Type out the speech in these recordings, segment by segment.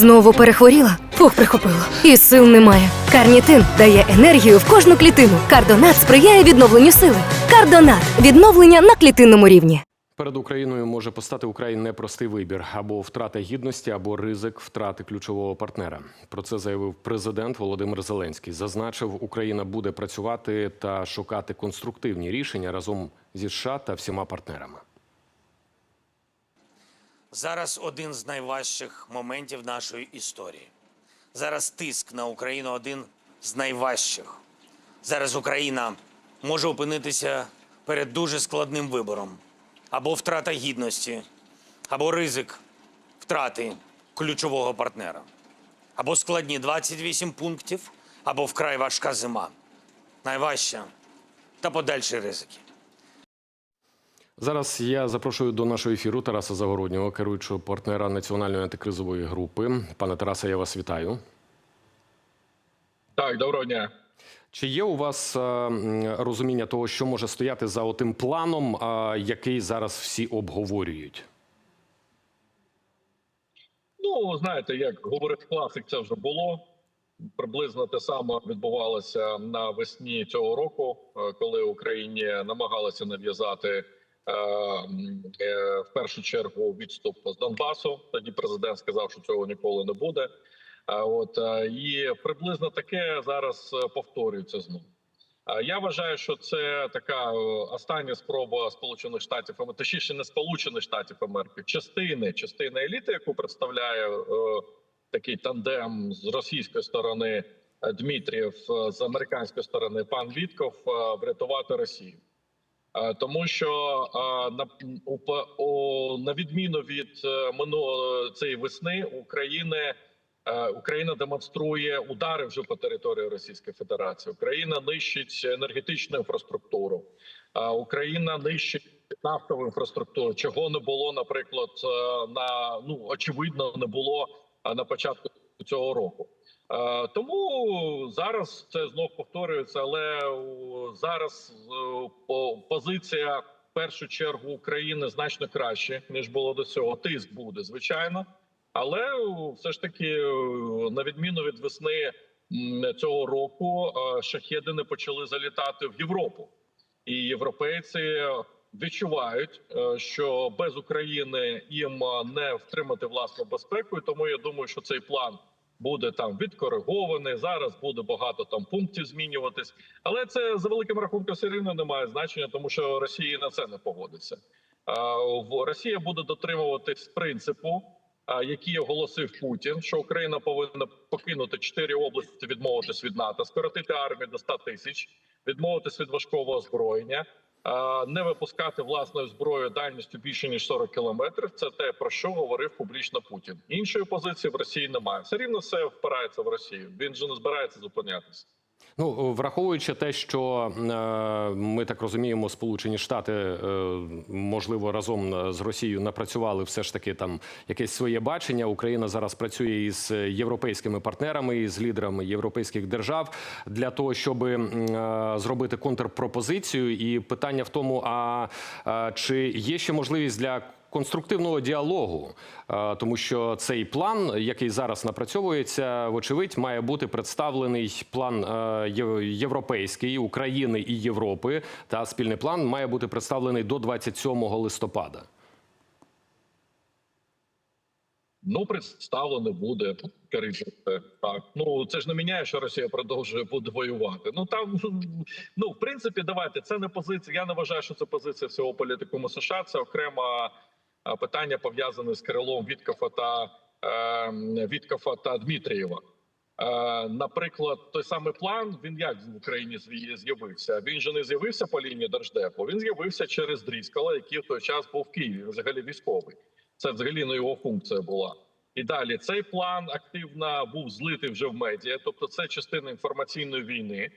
Знову перехворіла? Фух, прихопило. І сил немає. Карнітин дає енергію в кожну клітину. Кардонат сприяє відновленню сили. Кардонат відновлення на клітинному рівні. Перед Україною може постати украй непростий вибір або втрата гідності, або ризик втрати ключового партнера. Про це заявив президент Володимир Зеленський. Зазначив, Україна буде працювати та шукати конструктивні рішення разом зі США та всіма партнерами. Зараз один з найважчих моментів нашої історії. Зараз тиск на Україну один з найважчих. Зараз Україна може опинитися перед дуже складним вибором: або втрата гідності, або ризик втрати ключового партнера, або складні 28 пунктів, або вкрай важка зима. Найважча та подальші ризики. Зараз я запрошую до нашого ефіру Тараса Загороднього, керуючого партнера національної антикризової групи. Пане Тарасе, я вас вітаю. Так, доброго дня. Чи є у вас е, розуміння того, що може стояти за отим планом, е, який зараз всі обговорюють? Ну, знаєте, як говорить класик, це вже було. Приблизно те саме відбувалося навесні цього року, е, коли Україні намагалися нав'язати в першу чергу відступ з Донбасу. Тоді президент сказав, що цього ніколи не буде. От е, і приблизно таке зараз е, повторюється знову. Я вважаю, що це така е, остання спроба Сполучених Штатів точніше не Сполучених Штатів Америки, частини частини еліти, яку представляє е, такий тандем з російської сторони е, Дмитрієв, е, з американської сторони пан Вітков е, врятувати Росію. Е, Тому що е, на на відміну від е, минулої цієї весни України Україна демонструє удари вже по території Російської Федерації. Україна нищить енергетичну інфраструктуру. Україна нищить нафтову інфраструктуру, чого не було, наприклад, на ну очевидно не було на початку цього року. Е, Тому зараз це знов повторюється, але зараз е, позиція в першу чергу України значно краще ніж було до цього. Тиск буде звичайно. Але все ж таки, на відміну від весни цього року, е, шахеди не почали залітати в Європу, і європейці відчувають, е, що без України їм е, не втримати власну безпеку. І тому я думаю, що цей план буде там відкоригований. Зараз буде багато там пунктів змінюватись, але це за великим рахунком все рівно не має значення, тому що Росія на це не погодиться. Росія буде дотримуватись принципу який оголосив Путін, що Україна повинна покинути чотири області, відмовитись від НАТО, скоротити армію до 100 тисяч, відмовитись від важкого озброєння, не випускати власною зброю дальністю більше ніж 40 кілометрів. Це те про що говорив публічно Путін. Іншої позиції в Росії немає. Все рівно все впирається в Росію. Він же не збирається зупинятися. Ну, враховуючи те, що е, ми так розуміємо, Сполучені Штати е, можливо разом з Росією напрацювали все ж таки там якесь своє бачення. Україна зараз працює із європейськими партнерами із лідерами європейських держав для того, щоб е, зробити контрпропозицію. І питання в тому: а е, чи є ще можливість для конструктивного діалогу, е, тому що цей план, який зараз напрацьовується, вочевидь, має бути представлений план е, європейський України і Європи. Та спільний план має бути представлений до 27 листопада. Ну, представлено буде так. Ну це ж не міняє, що Росія продовжує буде воювати. Ну там ну в принципі, давайте це не позиція. Я не вважаю, що це позиція всього політикуму США. Це окремо а, питання пов'язане з Кирилом Віткафа та е, Віткафа та Дмитрієва. Е, наприклад, той самий план він як в Україні з'явився. Він же не з'явився по лінії держдепу. Він з'явився через Дріскала, який в той час був в Києві. Взагалі військовий. Це взагалі не його функція була. І далі цей план активно був злитий вже в медіа, тобто це частина інформаційної війни.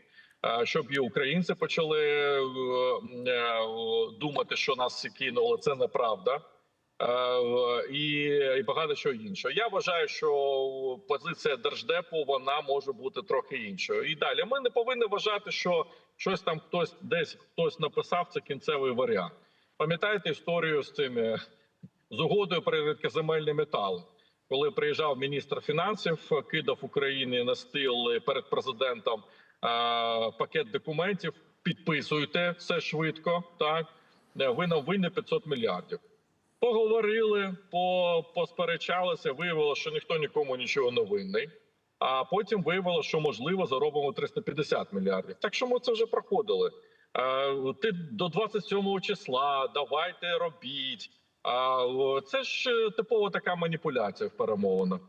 е, Щоб і українці почали е, е, думати, що нас кинули, це неправда. Е, і, і багато чого іншого. Я вважаю, що позиція держдепу вона може бути трохи іншою. І далі ми не повинні вважати, що щось там хтось десь хтось написав це кінцевий варіант. Пам'ятаєте історію з цими з угодою про рідкоземельні метали? коли приїжджав міністр фінансів, кидав Україні на стіл перед президентом е, пакет документів. Підписуйте все швидко. Так ви нам винні 500 мільярдів. Поговорили, посперечалися. Виявилося, що ніхто нікому нічого не винний. А потім виявилося, що можливо заробимо 350 мільярдів. Так що ми це вже проходили. Ти до 27 числа давайте робіть. Це ж е, типова така маніпуляція в перемовинах.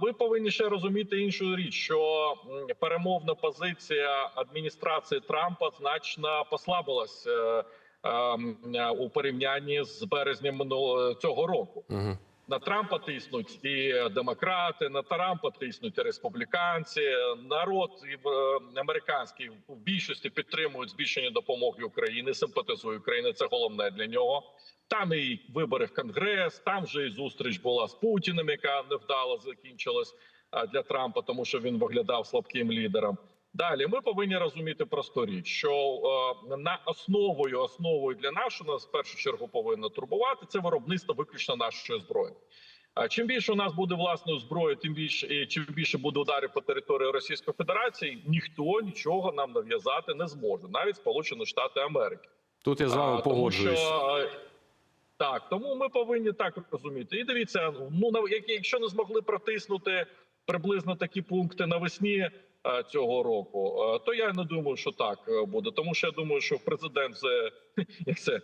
Ви повинні ще розуміти іншу річ, що перемовна позиція адміністрації Трампа значно послабилась е, у порівнянні з минулого цього року. Угу. На Трампа тиснуть і демократи, на Трампа тиснуть і республіканці. Народ і, е, американський в більшості підтримують збільшення допомоги Україні, симпатизує Україні. Це головне для нього. Там і вибори в Конгрес, там же і зустріч була з Путіним, яка невдало закінчилась для Трампа, тому що він виглядав слабким лідером. Далі ми повинні розуміти просту річ, що е, на основою основою для нас, що нас в першу чергу повинно турбувати, це виробництво виключно нашої зброї. А чим більше у нас буде власної зброї, тим більше і чим більше буде ударів по території Російської Федерації, ніхто нічого нам нав'язати не зможе, навіть Сполучені Штати Америки. Тут я з вами погоджуюсь. що, е, так, тому ми повинні так розуміти. І дивіться, ну якщо не змогли протиснути приблизно такі пункти навесні цього року, е, то я не думаю, що так е, буде. Тому що я думаю, що президент вже, як це,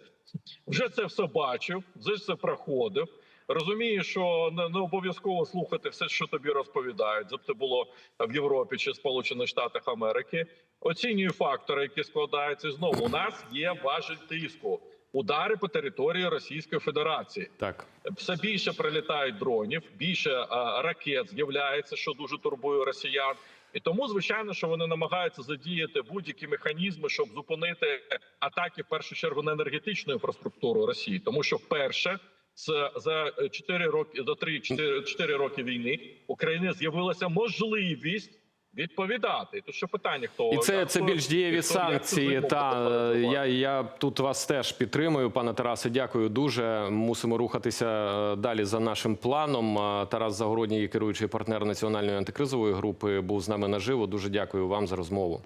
вже це все бачив, вже це проходив. Розуміє, що не, не обов'язково слухати все, що тобі розповідають. Це було в Європі чи Сполучених Штатах Америки. Оцінюю фактори, які складаються. І Знову у нас є важіль тиску. Удари по території Російської Федерації Так. все більше прилітають дронів, більше а, ракет з'являється, що дуже турбує росіян. І тому, звичайно, що вони намагаються задіяти будь-які механізми, щоб зупинити атаки в першу чергу на енергетичну інфраструктуру Росії, тому що вперше з за 4 роки за 3-4 роки війни України з'явилася можливість відповідати. То тут ще питання, хто І це, це більш дієві хто санкції. Та е, я, я тут вас теж підтримую, пане Тарасе. Дякую дуже. Мусимо рухатися е, далі за нашим планом. Е, Тарас Загородній, керуючий партнер національної антикризової групи, був з нами наживо. Дуже дякую вам за розмову.